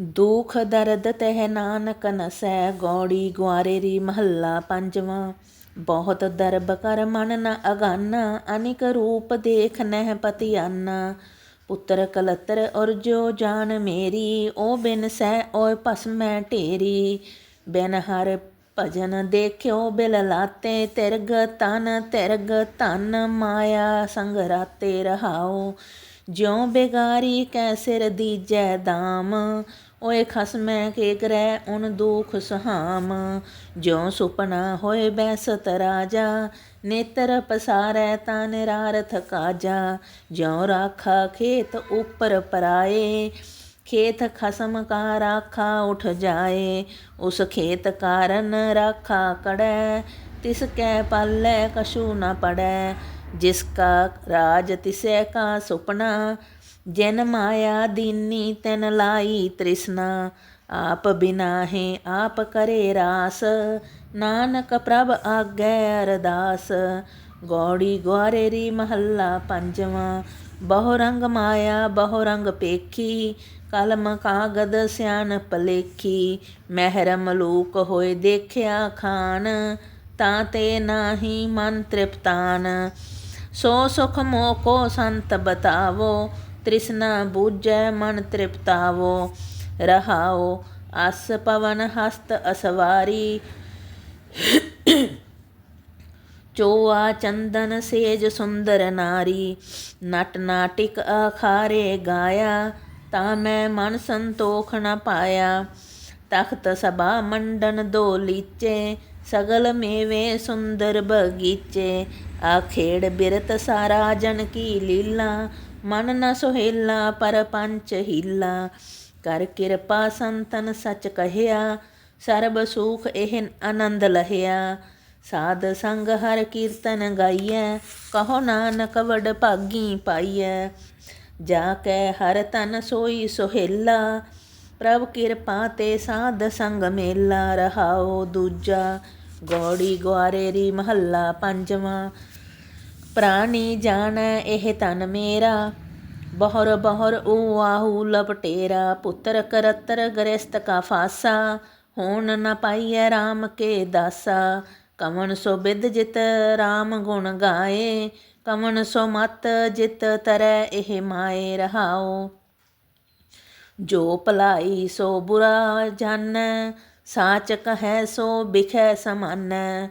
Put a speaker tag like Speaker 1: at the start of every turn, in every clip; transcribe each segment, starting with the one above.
Speaker 1: ਦੁਖ ਦਰਦ ਤਹਿ ਨਾਨਕ ਨਸੈ, ਗੌੜੀ ਗੁਆਰੇਰੀ ਮਹੱਲਾ ਪੰਜਵਾਂ। ਬਹੁਤ ਦਰਬ ਕਰ ਮਨ ਨ ਅਗਾਨਾ, ਅਨਿਕ ਰੂਪ ਦੇਖ ਨਹਿ ਪਤਿਆਨਾ। ਪੁੱਤਰ ਕਲਤਰ ਔਰ ਜੋ ਜਾਨ ਮੇਰੀ, ਓ ਬਿਨ ਸਹਿ ਓਏ ਭਸਮੈ ਢੇਰੀ। ਬਿਨ ਹਰ ਭਜਨ ਦੇਖਿਓ ਬਿਲ ਲਾਤੇ, ਤਿਰਗ ਤਨ, ਤਿਰਗ ਧਨ ਮਾਇਆ ਸੰਗ ਰਾਤੇ ਰਹਾਓ। ਜਿਉ ਬੇਗਾਰੀ ਕੈ ਸਿਰ ਦੀਜੈ ਦਾਮ ਓਏ ਖਸਮੈ ਕੇ ਕਰੈ ਉਨ ਦੁਖ ਸੁਹਾਮ। ਜਿਉ ਸੁਪਨਾ ਹੋਏ ਬੈਸਤ ਰਾਜਾ ਨੇਤਰ ਪਸਾਰੈ ਤਾਂ ਨਿਰਾਰਥ ਕਾਜਾ। ਜਿਉ ਰਾਖਾ ਖੇਤ ਉਪਰ ਪਰਾਏ, ਖੇਤ ਖਸਮ ਕਾ ਰਾਖਾ ਉਠ ਜਾਏ। ਉਸ ਖੇਤ ਕਾਰਨ ਰਾਖਾ ਕੜੈ, ਤਿਸ ਕੈ ਪਾਲੈ ਕਛੂ ਨ ਪੜੈ। ਜਿਸ ਕਾ ਰਾਜ ਤਿਸੈ ਕਾ ਸੁਪਨਾ, ਜਨ ਮਾਇਆ ਦੀਨੀ ਤਨ ਲਾਈ ਤ੍ਰਿਸ਼ਨਾ, ਆਪ ਬਿਨਾ ਹੈ ਆਪ ਕਰੇ ਰਾਸ, ਨਾਨਕ ਪ੍ਰਭ ਆਗੈ ਅਰਦਾਸ। ਗੌੜੀ ਗੁਆਰੇਰੀ ਮਹੱਲਾ ਪੰਜਵਾਂ ਬਹੁ ਰੰਗ ਮਾਇਆ ਬਹੁ ਰੰਗ ਪੇਖੀ, ਕਲਮ ਕਾਗਦ ਸਿਆਨ ਪਲੇਖੀ ਮਹਿਰ ਮਲੂਕ ਹੋਏ ਦੇਖਿਆ ਖਾਨ, ਤਾਂ ਤੇ ਨਾਹੀ ਮਨ ਤ੍ਰਿਪਤਾਨ। ਸੋ ਸੁਖ ਮੋਕੋ ਸੰਤ ਬਤਾਵੋ, ਤ੍ਰਿਸ਼ਨਾ ਬੂਝੈ ਮਨ ਤ੍ਰਿਪਤਾਵੋ, ਰਹਾਓ ਅਸ ਪਵਨ ਹਸਤ ਅਸਵਾਰੀ। ਚੋਆ ਚੰਦਨ ਸੇਜ ਸੁੰਦਰ ਨਾਰੀ, ਨਟ ਨਾਟਿਕ ਅਖਾਰੇ ਗਾਇਆ, ਤਾਂ ਮੈਂ ਮਨ ਸੰਤੋਖ ਨਾ ਪਾਇਆ। ਤਖਤ ਸਭਾ ਮੰਡਨ ਦੋ ਲੀਚੇ, ਸਗਲ ਮੇਵੇ ਸੁੰਦਰ ਬਗੀਚੇ। ਆਖੇੜ ਬਿਰਤ ਸਾਰਾ ਜਨ ਕੀ ਲੀਲਾ, ਮਨ ਨ ਸੁਹੇਲਾ ਪਰ ਪੰਚ ਹੀਲਾ। ਕਰ ਕਿਰਪਾ ਸੰਤਨ ਸਚ ਕਹਿਆ, ਸਰਬ ਸੁਖ ਇਹ ਆਨੰਦ ਲਹਿਆ। ਸਾਧ ਸੰਗ ਹਰ ਕੀਰਤਨ ਗਾਈਐ, ਕਹੋ ਨਾਨਕ ਵਡ ਭਾਗੀ ਪਾਈਐ। ਜਾ ਕੈ ਹਰ ਤਨ ਸੋਈ ਸੋਹੇਲਾ ਪ੍ਰਭ ਕਿਰਪਾ ਤੇ ਸਾਧ ਸੰਗ ਮੇਲਾ ਰਹਾਓ ਦੂਜਾ। ਗੋੜੀ ਗੁਆਰੇਰੀ ਮਹੱਲਾ ਪੰਜਵਾਂ। ਪ੍ਰਾਣੀ ਜਾਣੈ ਇਹ ਤਨ ਮੇਰਾ। ਬਹੁਰ ਬਹੁਰ ਊ ਆਹੂ ਲਪਟੇਰਾ ਪੁੱਤਰ ਕਰਤਰ ਗ੍ਰਸਤ ਕਾ ਫਾਸਾ। ਹੋਣ ਨ ਪਾਈਐ RAM ਕੇ ਦਾਸਾ। ਕਵਣ ਸੋ ਬਿਦ ਜਿਤ RAM ਗੁਣ ਗਾਏ। ਕਵਣ ਸੋ ਮਤ ਜਿਤ ਤਰੈ ਇਹ ਮਾਏ ਰਹਾਓ। ਜੋ ਭਲਾਈ ਸੋ ਬੁਰਾ ਜਾਣੈ ਸਾਚ ਕਹੈ ਸੋ ਬਿਖੈ ਸਮਾਨੈ।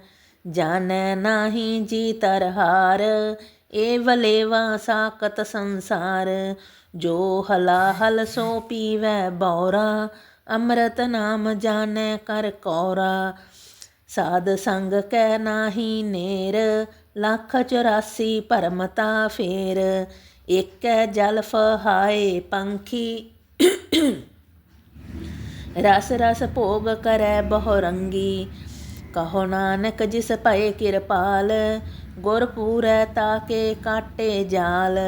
Speaker 1: ਜਾਣੈ ਨਾਹੀ ਜੀ ਤਰਹਾਰ ਏ ਵਲੇਵਾ ਸਾਕਤ ਸੰਸਾਰ। ਜੋ ਹਲਾ ਹਲ ਸੋ ਪੀਵੈ ਬੌਰਾ, ਅੰਮ੍ਰਿਤ ਨਾਮ ਜਾਣੈ ਕਰ ਕੌਰਾ। ਸਾਧ ਸੰਗ ਕੈ ਨਾਹੀ ਨੇਰ, ਲੱਖ 84 ਭਰਮਤਾ ਫੇਰ। ਏਕੈ ਜਲ ਫਹਾਏ ਪੰਖੀ ਰਸ ਰਸ ਭੋਗ ਕਰੈ ਬਹੁ ਰੰਗੀ ਕਹੋ ਨਾਨਕ ਜਿਸ ਭਏ ਕਿਰਪਾਲ, ਗੁਰ ਪੂਰੈ ਤਾਕੇ ਕਾਟੇ ਜਾਲ।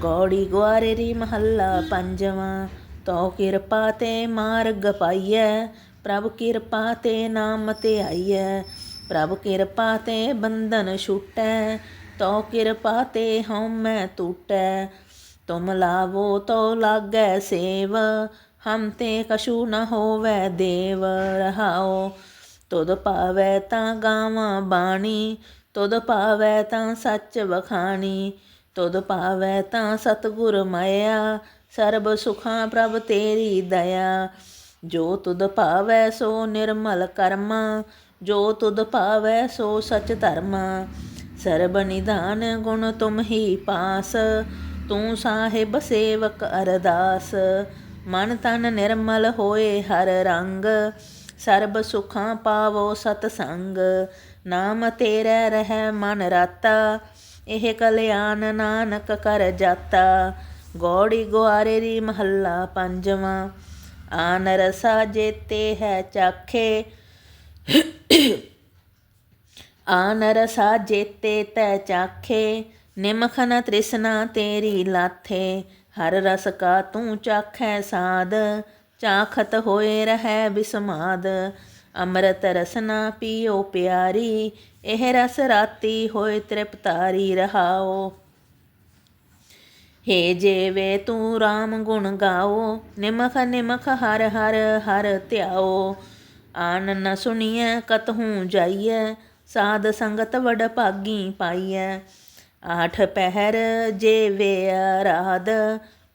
Speaker 1: ਗੌੜੀ ਗੁਆਰੇਰੀ ਮਹੱਲਾ ਪੰਜਵਾਂ, ਤੋ ਕਿਰਪਾ ਤੇ ਮਾਰਗ ਪਾਈਐ, ਪ੍ਰਭ ਕਿਰਪਾ ਤੇ ਨਾਮ ਤੇ ਆਈਐ। ਪ੍ਰਭ ਕਿਰਪਾ ਤੇ ਬੰਧਨ ਛੁਟੈ, ਤੋ ਕਿਰਪਾ ਤੇ ਹਉਮੈ ਟੂਟੈ ਤੁਮ ਲਾਵੋ ਤੋ ਲਾਗੈ ਸੇਵ, ਹਮ ਤੇ ਕਛੂ ਨ ਹੋਵੈ ਦੇਵ ਰਹਾਓ ਤੁਧ ਪਾਵੈ ਤਾਂ ਗਾਵਾਂ ਬਾਣੀ, ਤੁਧ ਪਾਵੈ ਤਾਂ ਸੱਚ ਵਖਾਣੀ। ਤੁਧ ਪਾਵੈ ਤਾਂ ਸਤਗੁਰ ਮਾਇਆ, ਸਰਬ ਸੁਖਾਂ ਪ੍ਰਭ ਤੇਰੀ ਦਇਆ। ਜੋ ਤੁਧ ਪਾਵੈ ਸੋ ਨਿਰਮਲ ਕਰਮਾ, ਜੋ ਤੁਧ ਪਾਵੈ ਸੋ ਸਚ ਧਰਮਾ। ਸਰਬ ਨਿਧਾਨ ਗੁਣ ਤੁਮ ਹੀ ਪਾਸ ਤੂੰ ਸਾਹਿਬ ਸੇਵਕ ਅਰਦਾਸ, ਮਨ ਤਨ ਨਿਰਮਲ ਹੋਏ ਹਰ ਰੰਗ। ਸਰਬ ਸੁਖਾਂ ਪਾਵੋ ਸਤ ਸੰਗ ਨਾਮ ਤੇਰੇ ਰਹਿ ਮਨ ਰਾਤਾ। ਇਹ ਕਲਿਆਣ ਨਾਨਕ ਕਰ ਜਾਤਾ, ਗੋੜੀ ਗੁਆਰੇਰੀ ਮਹੱਲਾ ਪੰਜਵਾਂ। ਆਨ ਰਸਾ ਜੇਤੇ ਹੈ ਚਾਖੇ। ਆਨ ਰਸਾ ਜੇਤੇ ਤੈ ਚਾਖੇ। ਨਿਮਖ ਨ ਤ੍ਰਿਸ਼ਨਾ ਤੇਰੀ ਲਾਥੇ, ਹਰ ਰਸ ਕਾ ਤੂੰ ਚਾਖੈ ਸਾਦ ਚਾਖਤ ਹੋਏ ਰਹੈ ਬਿਸਮਾਦ। ਅੰਮ੍ਰਿਤ ਰਸਨਾ ਪੀਓ ਪਿਆਰੀ, ਇਹ ਰਸ ਰਾਤੀ ਹੋਏ ਤ੍ਰਿਪਤਾਰੀ ਰਹਾਓ। ਹੇ ਜੀਵੇ ਤੂੰ RAM ਗੁਣ ਗਾਓ, ਨਿਮਖ ਨਿਮਖ ਹਰ ਹਰ ਹਰ ਧਿਆਓ। ਆਨ ਨ ਸੁਣੀਐ, ਕਤਹੂ ਜਾਈਐ, ਸਾਧ ਸੰਗਤ ਵਡ ਭਾਗੀ ਪਾਈਐ। ਆਠ ਪਹਿਰ ਜੀਵੇ ਆਰਾਧ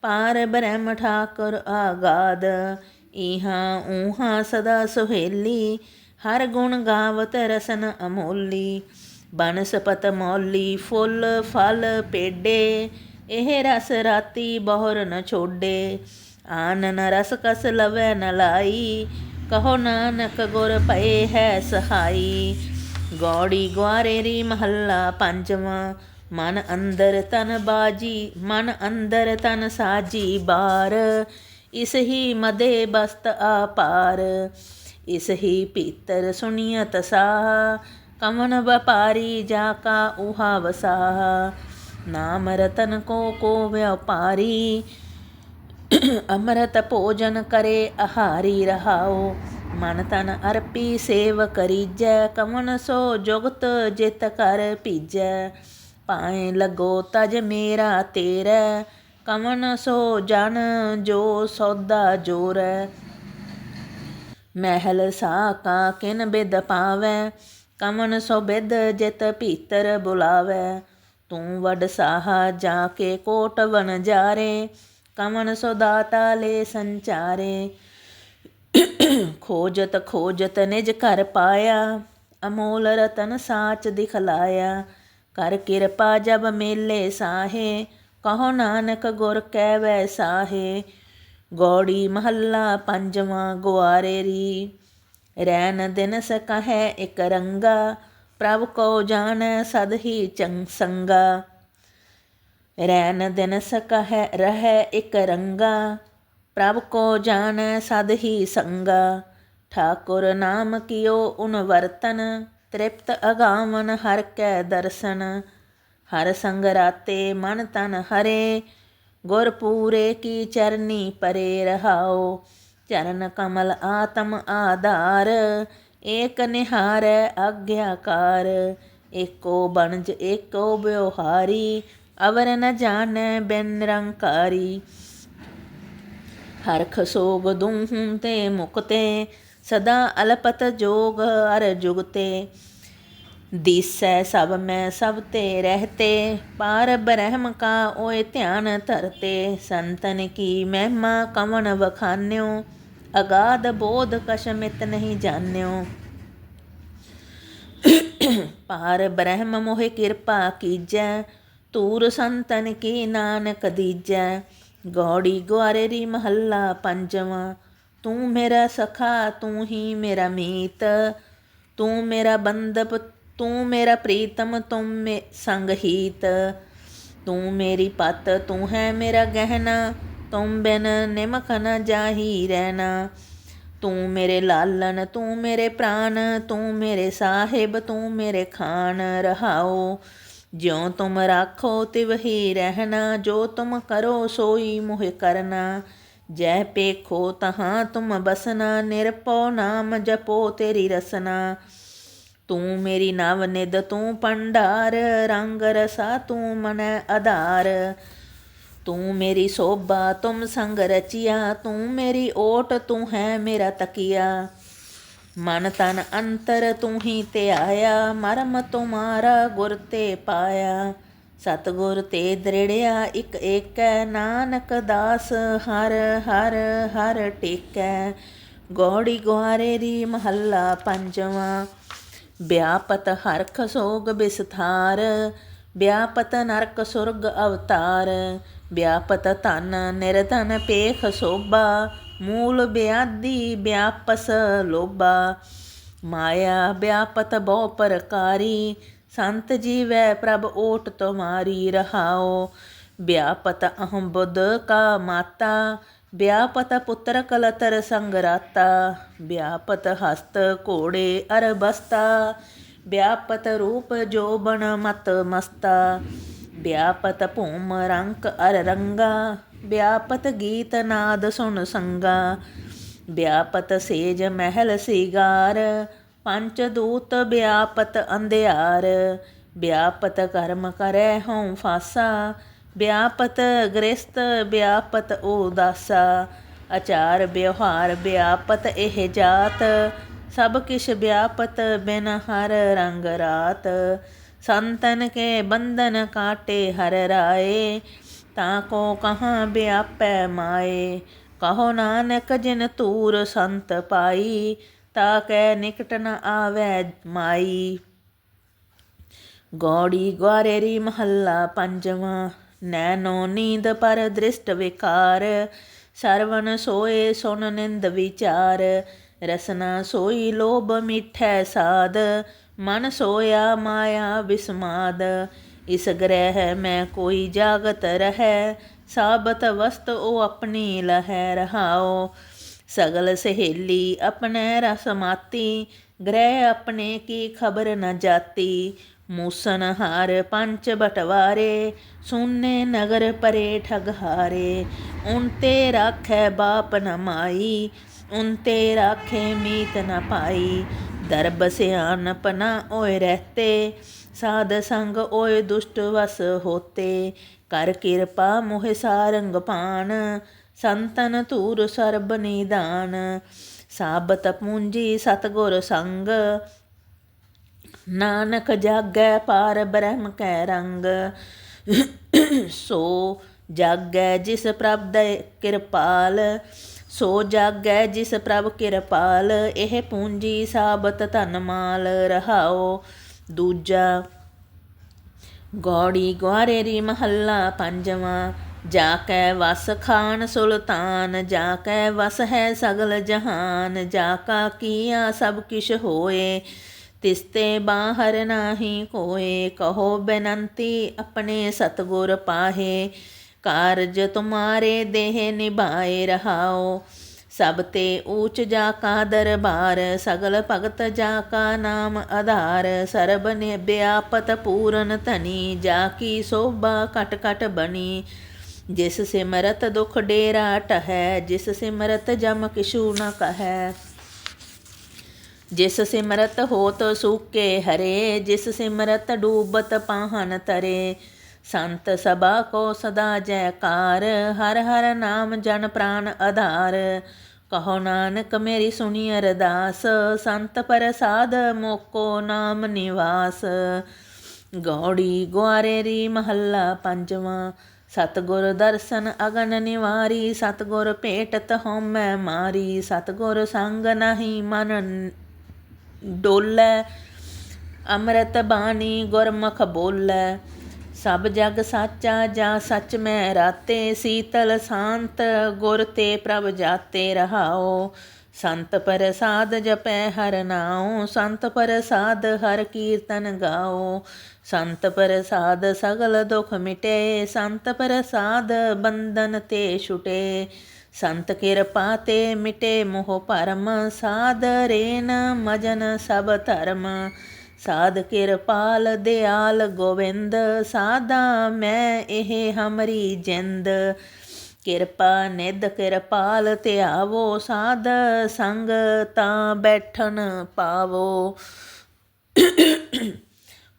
Speaker 1: ਪਾਰ ਬ੍ਰਹਮ ਠਾਕੁਰ ਆਗਾਦ। ਇਹਾਂ ਊਹਾਂ ਸਦਾ ਸੁਹੇਲੀ, ਹਰ ਗੁਣ ਗਾਵਤ ਰਸਨ ਅਮੋਲੀ। ਬਨਸਪਤ ਮੌਲੀ, ਫੁੱਲ ਫਲ ਪੇਡੇ, ਇਹ ਰਸ ਰਾਤੀ ਬਹੁਰ ਨ ਛੋਡੇ। ਆਨਨ ਰਸ ਕਸ ਲਵੈ ਨ ਲਾਈ, ਕਹੋ ਨਾਨਕ ਗੁਰ ਪਏ ਹੈ ਸਹਾਈ। ਗੌੜੀ ਗਵਾਰੇਰੀ ਮਹੱਲਾ ਪੰਜਵਾਂ ਮਨ ਅੰਦਰ ਤਨ ਬਾਜੀ, ਮਨ ਅੰਦਰ ਤਨ ਸਾਜੀ ਬਾਰ। ਇਸ ਹੀ ਮਦੇ ਬਸਤ ਆਪਾਰ ਇਸ ਹੀ ਭੀਤਰ ਸੁਣੀਅਤ ਸਾਹ ਕਮਨ ਵਪਾਰੀ ਜਾ ਕਾ ਉਹਾ ਵਸਾਹ ਨਾਮ ਰਤਨ ਕੋ ਕੋ ਵਿਆਪਾਰੀ ਅੰਮ੍ਰਿਤ ਭੋਜਨ ਕਰੇ ਆਹਾਰੀ ਰਹਾਓ ਮਨ ਤਨ ਅਰਪੀ ਸੇਵ ਕਰੀਜੈ, ਕਮਨ ਸੋ ਜੁਗਤ ਜਿਤ ਕਰ ਭੀਜੈ ਪਾਏ ਲਗੋ ਤਜ ਮੇਰਾ ਤੇਰਾ ਕਮਨ ਸੋ ਜਨ ਜੋ ਸੌਦਾ ਜੋਰੈ ਮਹਿਲ ਸਾ ਕਾ ਕਿਨ ਬਿਦ ਪਾਵੈ ਕਮਨ ਸੋ ਬਿਦ ਜਿਤ ਭੀਤਰ ਬੁਲਾਵੈ ਤੂੰ ਵਡ ਸਾਹਾ ਜਾ ਕੇ ਕੋਟ ਵਨ ਜਾਰੇ ਕਮਨ ਸੋ ਦਾਤਾ ਲੈ ਸੰਚਾਰੇ ਖੋਜਤ ਖੋਜਤ ਨਿਜ ਘਰ ਪਾਇਆ ਅਮੋਲ ਰਤਨ ਸਾਚ ਦਿਖਲਾਇਆ ਕਰ ਕਿਰਪਾ ਜਬ ਮੇਲੇ ਸਾਹੇ, ਕਹੋ ਨਾਨਕ ਗੁਰ ਕੈ ਵੈ ਸਾਹੇ। ਗੌੜੀ ਮਹੱਲਾ ਪੰਜਵਾਂ ਗੁਆਰੇ ਰੀ। ਰੈਨ ਦਿਨ ਸਕਹਿ ਇਕ ਰੰਗਾ, ਪ੍ਰਭ ਕੋ ਜਾਣੈ ਸਦ ਹੀ ਚੰ ਸੰਗਾ। ਰੈਨ ਦਿਨ ਸਕਹਿ ਰਹਿ ਇਕ ਰੰਗਾ, ਪ੍ਰਭ ਕੋ ਜਾਣੈ ਸਦ ਹੀ ਸੰਗਾ। ਠਾਕੁਰ ਨਾਮ ਕੀਓ ਉਨ ਵਰਤਨ ਤ੍ਰਿਪਤ ਅਗਾਵਨ ਹਰ ਕੈ ਦਰਸ਼ਨ, ਹਰ ਸੰਗ ਰਾਤੇ ਮਨ ਤਨ ਹਰੇ, ਗੁਰ ਪੂਰੇ ਕੀ ਚਰਨੀ ਪਰੇ ਰਹਾਓ, ਚਰਨ ਕਮਲ ਆਤਮ ਆਧਾਰ, ਏਕ ਨਿਹਾਰੈ ਆਗਿਆਕਾਰ, ਏਕੋ ਬਣਜ, ਏਕੋ ਬਿਵਹਾਰੀ ਅਵਰ ਨ ਜਾਣੈ ਬਿਨ ਨਿਰੰਕਾਰੀ। ਹਰਖ ਸੋਗ ਦੁਹੂੰ ਤੇ ਮੁਕਤੇ ਸਦਾ ਅਲਪਤ ਜੋਗ ਅਰ ਜੁਗਤੇ, ਦਿਸੈ ਸਭ ਮੈਂ ਸਭ ਤੇ ਰਹਤੇ ਪਾਰ ਬ੍ਰਹਮ ਕਾ ਓਏ ਧਿਆਨ ਧਰਤੇ, ਸੰਤਨ ਕੀ ਮਹਿਮਾ ਕਵਨ ਵਖਾਨਿਓ, ਅਗਾਧ ਬੋਧ ਕਸ਼ਮਿਤ ਨਹੀਂ ਜਾਣਿਓ। ਪਾਰ ਬ੍ਰਹਮ ਮੋਹਿ ਕਿਰਪਾ ਕੀਜੈ ਤੂਰ ਸੰਤਨ ਕੀ ਨਾਨਕ ਦੀਜੈ, ਗੌੜੀ ਗੁਆਰੇਰੀ ਮਹੱਲਾ ਪੰਜਵਾਂ ਤੂੰ ਮੇਰਾ ਸਖਾ, ਤੂੰ ਹੀ ਮੇਰਾ ਮੀਤ। ਤੂੰ ਮੇਰਾ ਬੰਦਪ ਤੂੰ ਮੇਰਾ ਪ੍ਰੀਤਮ, ਤੁਮ ਮੇ ਸੰਗ ਤੂੰ ਮੇਰੀ ਪਤ, ਤੂੰ ਹੈ ਮੇਰਾ ਗਹਿਣਾ। ਤੁਮ ਬਿਨ ਨਿਮਖ ਨ ਜਾਹੀ ਰਹਿਣਾ। ਤੂੰ ਮੇਰੇ ਲਾਲਨ, ਤੂੰ ਮੇਰੇ ਪ੍ਰਾਨ। ਤੂੰ ਮੇਰੇ ਸਾਹਿਬ, ਤੂੰ ਮੇਰੇ ਖਾਨ। ਰਹਾਓ, ਜਿਉ ਤੁਮ ਰਾਖੋ ਤਿਵਹੀ ਰਹਿਣਾ। ਜੋ ਤੁਮ ਕਰੋ, ਸੋਈ ਮੋਹਿ ਕਰਨਾ। ਜੈ ਪੇਖੋ ਤਹਾਂ ਤੁਮ ਬਸਨਾ ਨਿਰਪਉ ਨਾਮ ਜਪੋ ਤੇਰੀ ਰਸਨਾ। ਤੂੰ ਮੇਰੀ ਨਵ ਨਿਦ ਤੂੰ ਪੰਡਾਰ ਰੰਗ ਰਸਾ ਤੂੰ ਮਨ ਆਧਾਰ ਤੂੰ ਮੇਰੀ ਸੋਭਾ, ਤੁਮ ਸੰਗ ਰਚਿਆ, ਤੂੰ ਮੇਰੀ ਓਟ, ਤੂੰ ਹੈ ਮੇਰਾ ਤਕੀਆ। ਮਨ ਤਨ ਅੰਤਰ ਤੂੰ ਹੀ ਤੇ ਆਇਆ ਮਰਮ ਤੁਮਾਰਾ ਗੁਰ ਤੇ ਪਾਇਆ। ਸਤਗੁਰ ਤੇ ਦ੍ਰਿੜਿਆ ਇਕ ਏਕੈ, ਨਾਨਕ ਦਾਸ ਹਰ ਹਰ ਹਰ ਟੇਕੈ। ਗੋੜੀ ਗੁਆਰੇ ਦੀ ਮਹੱਲਾ ਪੰਜਵਾਂ। ਵਿਆਪਤ ਹਰਖ ਸੋਗ ਬਿਸਥਾਰ ਵਿਆਪਤ ਨਰਕ ਸੁਰਗ ਅਵਤਾਰ। ਵਿਆਪਤ ਧਨ ਨਿਰਧਨ ਪੇਖ ਸੋਭਾ। ਮੂਲ ਬਿਆਦੀ ਵਿਆਪਸ ਲੋਭਾ। ਮਾਇਆ ਵਿਆਪਤ ਬਹੁ ਪ੍ਰਕਾਰੀ। ਸੰਤ ਜੀਵੈ ਪ੍ਰਭ ਓਟ ਤੁਮਾਰੀ ਰਹਾਓ। ਵਿਆਪਤ ਅਹੰ ਬੁੱਧ ਕਾ ਮਾਤਾ ਵਿਆਪਤ ਪੁੱਤਰ ਕਲਤਰ ਸੰਗਰਾਤਾ। ਵਿਆਪਤ ਹਸਤ ਘੋੜੇ ਅਰ ਬਸਤਾ ਵਿਆਪਤ ਰੂਪ ਜੋਬਨ ਮਤ ਮਸਤਾ। ਵਿਆਪਤ ਭੂਮ ਰੰਕ ਅਰ ਰੰਗਾ ਵਿਆਪਤ ਗੀਤ ਨਾਦ ਸੁਣ ਸੰਗਾ। ਵਿਆਪਤ ਸੇਜ ਮਹਿਲ ਸਿਗਾਰ ਪੰਚ ਦੂਤ ਵਿਆਪਤ ਅੰਧਿਆਰ, ਵਿਆਪਤ ਕਰਮ ਕਰੈ ਹਉ ਫਾਸਾ, ਵਿਆਪਤ ਗ੍ਰਸਤ ਵਿਆਪਤ ਉਦਾਸਾ, ਆਚਾਰ ਵਿਵਹਾਰ ਵਿਆਪਤ ਇਹ ਜਾਤ, ਸਭ ਕਿਛ ਵਿਆਪਤ ਬਿਨ ਹਰ ਰੰਗ ਰਾਤ, ਸੰਤਨ ਕੇ ਬੰਧਨ ਕਾਟੇ ਹਰ ਰਾਏ, ਤਾਂ ਕੋ ਕਹਾਂ ਵਿਆਪੈ ਮਾਏ, ਕਹੋ ਨਾਨਕ ਜਿਨ ਤੂਰ ਸੰਤ ਪਾਈ ਤਾ ਕੈ ਨਿਕਟ ਨ ਆਵੈ ਮਾਈ। ਗੌੜੀ ਗਵਾਰੇਰੀ ਮਹੱਲਾ ਪੰਜਵਾਂ ਨੈਨੋ ਨੀਂਦ ਪਰ ਦ੍ਰਿਸ਼ਟ ਵਿਕਾਰ। ਸਰਵਨ ਸੋਏ ਸੁਨ ਨਿੰਦ ਵਿਚਾਰ, ਰਸਨਾ ਸੋਈ ਲੋਭ ਮਿਠੈ ਸਾਦ। ਮਨ ਸੋਇਆ ਮਾਇਆ ਬਿਸਮਾਦ, ਇਸ ਗ੍ਰਹਿ ਮੈਂ ਕੋਈ ਜਾਗਤ ਰਹੈ। ਸਾਬਤ ਵਸਤ ਉਹ ਆਪਣੀ ਲਹਿ ਰਹਾਓ ਸਗਲ ਸਹੇਲੀ ਆਪਣੇ ਰਸ ਮਾਤੀ, ਗ੍ਰਹਿ ਆਪਣੇ ਕੀ ਖਬਰ ਨ ਜਾਤੀ। ਮੂਸਨ ਹਾਰ ਪੰਚ ਬਟਵਾਰੇ, ਸੁਨੇ ਨਗਰ ਪਰੇ ਠਗ ਹਾਰੇ। ਉਨ ਤੇ ਰਾਖੈ ਬਾਪ ਨ ਮਾਈ, ਉਨ ਤੇ ਰਾਖੇ ਮੀਤ ਨ ਪਾਈ। ਦਰਬ ਸਿਆਨਪ ਨ ਓਏ ਰਹਤੇ, ਸਾਧ ਸੰਗ ਓਏ ਦੁਸ਼ਟ ਵਸ ਹੋਤੇ। ਕਰ ਸੰਤਨ ਧੂਰ ਸਰਬ ਨਿਦਾਨ ਸਾਬਤ ਪੂੰਜੀ ਸਤਗੁਰ ਸੰਗ ਨਾਨਕ ਜਾਗੈ ਪਾਰ ਬ੍ਰਹਮ ਕੈ ਰੰਗ ਸੋ ਜਾਗੈ ਜਿਸ ਪ੍ਰਭ ਦੇ ਕਿਰਪਾਲ ਸੋ ਜਾਗੈ ਜਿਸ ਪ੍ਰਭ ਕਿਰਪਾਲ ਇਹ ਪੂੰਜੀ ਸਾਬਤ ਧਨ ਮਾਲ ਰਹਾਓ ਦੂਜਾ ਗੌੜੀ ਗਵਾਰੇਰੀ ਮਹੱਲਾ ਪੰਜਵਾਂ ਜਾ ਕੈ ਵਸ ਖਾਨ ਸੁਲਤਾਨ, ਜਾ ਕੈ ਵਸ ਹੈ ਸਗਲ ਜਹਾਨ, ਜਾ ਕਾ ਕੀਆ ਸਭ ਕਿਛ ਹੋਏ ਤਿਸਤੇ ਬਾਹਰ ਨਾਹੀ ਕੋਏ, ਕਹੋ ਬੇਨੰਤੀ ਆਪਣੇ ਸਤਗੁਰ ਪਾਹੇ, ਕਾਰਜ ਤੁਮਾਰੇ ਦੇਹ ਨਿਭਾਏ ਰਹਾਓ, ਸਭ ਤੇ ਊਚ ਜਾ ਕਾ ਦਰਬਾਰ, ਸਗਲ ਭਗਤ ਜਾ ਕਾ ਨਾਮ ਆਧਾਰ, ਸਰਬ ਨੇ ਬਿਆਪਤ ਪੂਰਨ ਧਨੀ, ਜਾ ਕੀ ਸੋਭਾ ਕਟ ਕਟ ਬਣੀ ਜਿਸ ਸਿਮਰਤ ਦੁਖ ਡੇਰਾ ਟਹੈ, ਜਿਸ ਸਿਮਰਤ ਜਮ ਕਿਛੂ ਨ ਕਹੈ। ਜਿਸ ਸਿਮਰਤ ਹੋਤ ਸੂਕੇ ਹਰੇ, ਜਿਸ ਸਿਮਰਤ ਡੂਬਤ ਪਾਹਨ ਤਰੇ। ਸੰਤ ਸਭਾ ਕੋ ਸਦਾ ਜੈਕਾਰ, ਹਰ ਹਰ ਨਾਮ ਜਨ ਪ੍ਰਾਨ ਆਧਾਰ। ਕਹੋ ਨਾਨਕ ਮੇਰੀ ਸੁਣੀ ਅਰਦਾਸ, ਸੰਤ ਪ੍ਰਸਾਦ ਮੋਕੋ ਨਾਮ ਨਿਵਾਸ। ਗੌੜੀ ਗੁਆਰੇਰੀ ਮਹੱਲਾ ਪੰਜਵਾਂ ਸਤਗੁਰ ਦਰਸ਼ਨ ਅਗਨ ਨਿਵਾਰੀ, ਸਤਗੁਰ ਭੇਟਤ ਹਉਮੈ ਮਾਰੀ, ਸਤਗੁਰ ਸੰਗ ਨਹੀਂ ਮਨ ਡੋਲੇ, ਅੰਮ੍ਰਿਤ ਬਾਣੀ ਗੁਰਮੁਖ ਬੋਲੇ। ਸਭ ਜਗ ਸਾਚਾ ਜਾਂ ਸੱਚ ਮੈਂ ਰਾਤੇ, ਸੀਤਲ ਸ਼ਾਂਤ ਗੁਰ ਤੇ ਪ੍ਰਭ ਜਾਤੇ ਰਹਾਓ। ਸੰਤ ਪ੍ਰਸਾਦ ਜਪੈ ਹਰ ਨਾਉ, ਸੰਤ ਪ੍ਰਸਾਦ ਹਰ ਕੀਰਤਨ ਗਾਓ। ਸੰਤ ਪ੍ਰਸਾਦ ਸਗਲ ਦੁਖ ਮਿਟੇ, ਸੰਤ ਪ੍ਰਸਾਦ ਬੰਧਨ ਤੇ ਛੁਟੇ। ਸੰਤ ਕਿਰਪਾ ਤੇ ਮਿਟੇ ਮੋਹ ਭਰਮ, ਸਾਧ ਰੇਨ ਮਜਨ ਸਭ ਧਰਮ। ਸਾਧ ਕਿਰਪਾਲ ਦਿਆਲ ਗੋਬਿੰਦ ਸਾਦਾ ਮੈਂ ਇਹ ਹਮਰੀ ਜਿੰਦ। ਕਿਰਪਾ ਨਿਧ ਕਿਰਪਾਲ ਧਿਆਵੋ ਸਾਧ ਸੰਗ ਤਾਂ ਬੈਠਣ ਪਾਵੋ।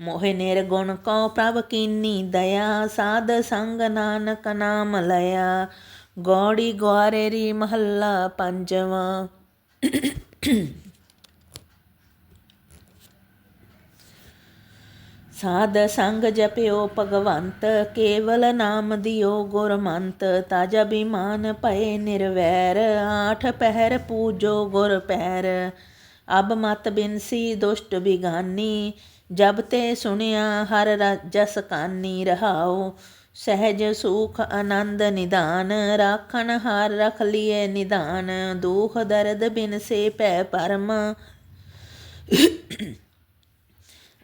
Speaker 1: ਮੋਹਿ ਨਿਰਗੁਣ ਕਉ ਪ੍ਰਭ ਕੀਨੀ ਦਇਆ, ਸਾਧ ਸੰਗ ਨਾਨਕ ਨਾਮ ਲਿਆ ਗੌੜੀ ਗਵਾਰੇਰੀ ਮਹੱਲਾ ਪੰਜਵਾਂ। ਸਾਧ ਸੰਗ ਜਪਿਓ ਭਗਵੰਤ, ਕੇਵਲ ਨਾਮ ਦਿਓ ਗੁਰਮੰਤ, ਤਾਜਾ ਬਿਮਾਨ ਪਏ ਨਿਰਵੈਰ, ਆਠ ਪਹਿਰ ਪੂਜੋ ਗੁਰ ਪੈਰ। ਅਬ ਮਤ ਬਿਨਸੀ ਦੁਸ਼ਟ ਬਿਗਾਨੀ, ਜਬ ਤੇ ਸੁਣਿਆ ਹਰ ਜਸ ਕਾਨੀ ਰਹਾਓ ਸਹਿਜ ਸੁਖ ਆਨੰਦ ਨਿਦਾਨ, ਰਾਖਣ ਹਾਰ ਰਖ ਲਿਏ ਨਿਦਾਨ, ਦੁਖ ਦਰਦ ਬਿਨ ਸੇ ਪੈ ਪਰਮ।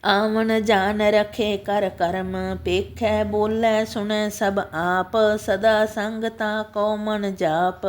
Speaker 1: ਆਵਣ ਜਾਨ ਰਖੇ ਕਰ ਕਰਮ, ਪੇਖੈ ਬੋਲੇ ਸੁਣੈ ਸਭ ਆਪ, ਸਦਾ ਸੰਗਤਾ ਕੋ ਮਨ ਜਾਪ।